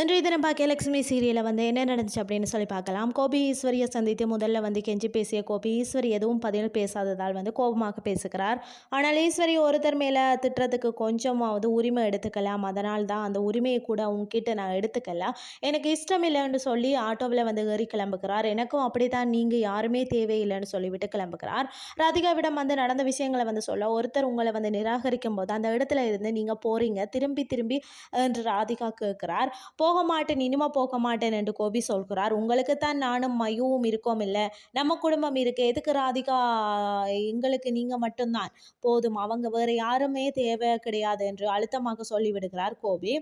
இன்றைய தினம் பாக்கியலட்சுமி சீரியலில் வந்து என்ன நடந்துச்சு அப்படின்னு சொல்லி பார்க்கலாம். கோபி ஈஸ்வரியை சந்தித்து முதல்ல வந்து கெஞ்சி பேசிய கோபி ஈஸ்வரி எதுவும் பதில் பேசாததால் வந்து கோபமாக பேசுகிறார். ஆனால் ஈஸ்வரி ஒருத்தர் மேலே திட்டுறதுக்கு கொஞ்சமாவது உரிமை எடுத்துக்கலாம். அதனால் தான் அந்த உரிமையை கூட உங்ககிட்ட நான் எடுத்துக்கல. எனக்கு இஷ்டம் இல்லைன்னு சொல்லி ஆட்டோவில் வந்து ஏறி கிளம்புகிறார். எனக்கும் அப்படி தான் நீங்கள் யாருமே தேவையில்லைன்னு சொல்லிவிட்டு கிளம்புகிறார். ராதிகாவிடம் வந்து நடந்த விஷயங்களை வந்து சொல்ல ஒருத்தர் உங்களை வந்து நிராகரிக்கும் போது அந்த இடத்துல இருந்து நீங்கள் போகிறீங்க திரும்பி திரும்பி என்று ராதிகா கேட்குறார். போக மாட்டேன் இனிமே போக மாட்டேன் என்று கோபி சொல்கிறார். உங்களுக்கு தான் நானும் மையவும் இருக்கோம் இல்லை? நம்ம குடும்பம் இருக்கு. எதுக்கு ராதிகா? எங்களுக்கு நீங்கள் மட்டும்தான். போதும் அவங்க வேறு யாருமே தேவை கிடையாது என்று அழுத்தமாக சொல்லிவிடுகிறார் கோபி.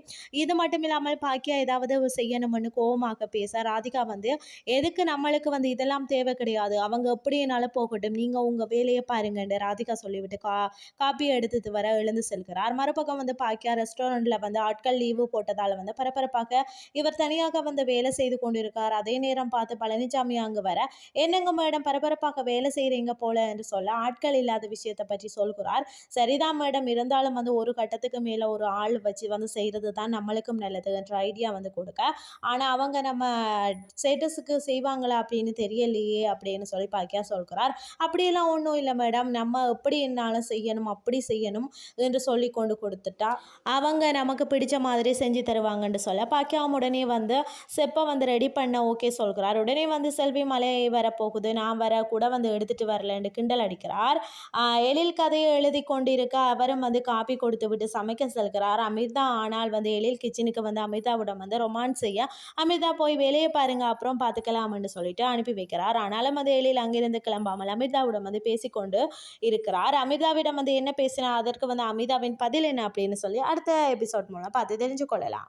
இது மட்டும் இல்லாமல் பாக்கியா ஏதாவது செய்யணும்னு கோபமாக பேச ராதிகா வந்து எதுக்கு நம்மளுக்கு வந்து இதெல்லாம் தேவை கிடையாது? அவங்க எப்படினாலும் போகட்டும்? நீங்கள் உங்கள் வேலையை பாருங்கன்னு ராதிகா சொல்லிவிட்டு கா காப்பி எடுத்துட்டு வர எழுந்து செல்கிறார். மறுபக்கம் வந்து பாக்கியா ரெஸ்டாரண்ட்டில் வந்து ஆட்கள் லீவு போட்டதால் வந்து பரபரப்பாக இவர் தனியாக வந்து வேலை செய்து கொண்டிருக்கார். அதே நேரம் பார்த்து பழனிசாமி அங்கு வர என்னங்க மேடம் பரபரப்பாக வேலை செய்கிறீங்க போல என்று சொல்ல ஆட்கள் இல்லாத விஷயத்தை பற்றி சொல்கிறார். சரிதான் மேடம் இருந்தாலும் வந்து ஒரு கட்டத்துக்கு மேலே ஒரு ஆள் வச்சு வந்து செய்கிறது தான் நம்மளுக்கும் நல்லது என்ற ஐடியா வந்து கொடுக்க. ஆனால் அவங்க நம்ம ஸ்டேட்டஸுக்கு செய்வாங்களா அப்படின்னு தெரியலையே அப்படின்னு சொல்லி பாக்கியா சொல்கிறார். அப்படியெல்லாம் ஒன்றும் இல்லை மேடம். நம்ம எப்படி என்னாலும் செய்யணும் அப்படி செய்யணும் என்று சொல்லி கொண்டு கொடுத்துட்டா. அவங்க நமக்கு பிடிச்ச மாதிரி செஞ்சு தருவாங்கன்னு சொல்ல பாக்கியாவும் உடனே வந்து செப்பை வந்து ரெடி பண்ண ஓகே சொல்கிறார். உடனே வந்து செல்வி மலை வரப்போகுது. நான் வர கூட வந்து எடுத்துகிட்டு வரலன்னு கிண்டல் அடிக்கிறார். எழில் கதையை எழுதி கொண்டிருக்க அவரும் வந்து காப்பி கொடுத்து விட்டு சமைக்க செல்கிறார். அமிர்தா ஆனால் வந்து எழில் கிச்சனுக்கு வந்து அமிர்தாவிடம் வந்து ரொமான்ஸ் செய்ய அமிர்தா போய் வேலையை பாருங்க அப்புறம் பார்த்துக்கலாம்னு சொல்லிட்டு அனுப்பி வைக்கிறார். ஆனாலும் வந்து எழில் அங்கிருந்து கிளம்பாமல் அமிர்தாவிடம் வந்து பேசிக்கொண்டு இருக்கிறார். அமிர்தாவிடம் வந்து என்ன பேசினா அதற்கு வந்து அமிதாவின் பதில் என்ன அப்படின்னு சொல்லி அடுத்த எபிசோட் மூலம் பார்த்து தெரிஞ்சு கொள்ளலாம்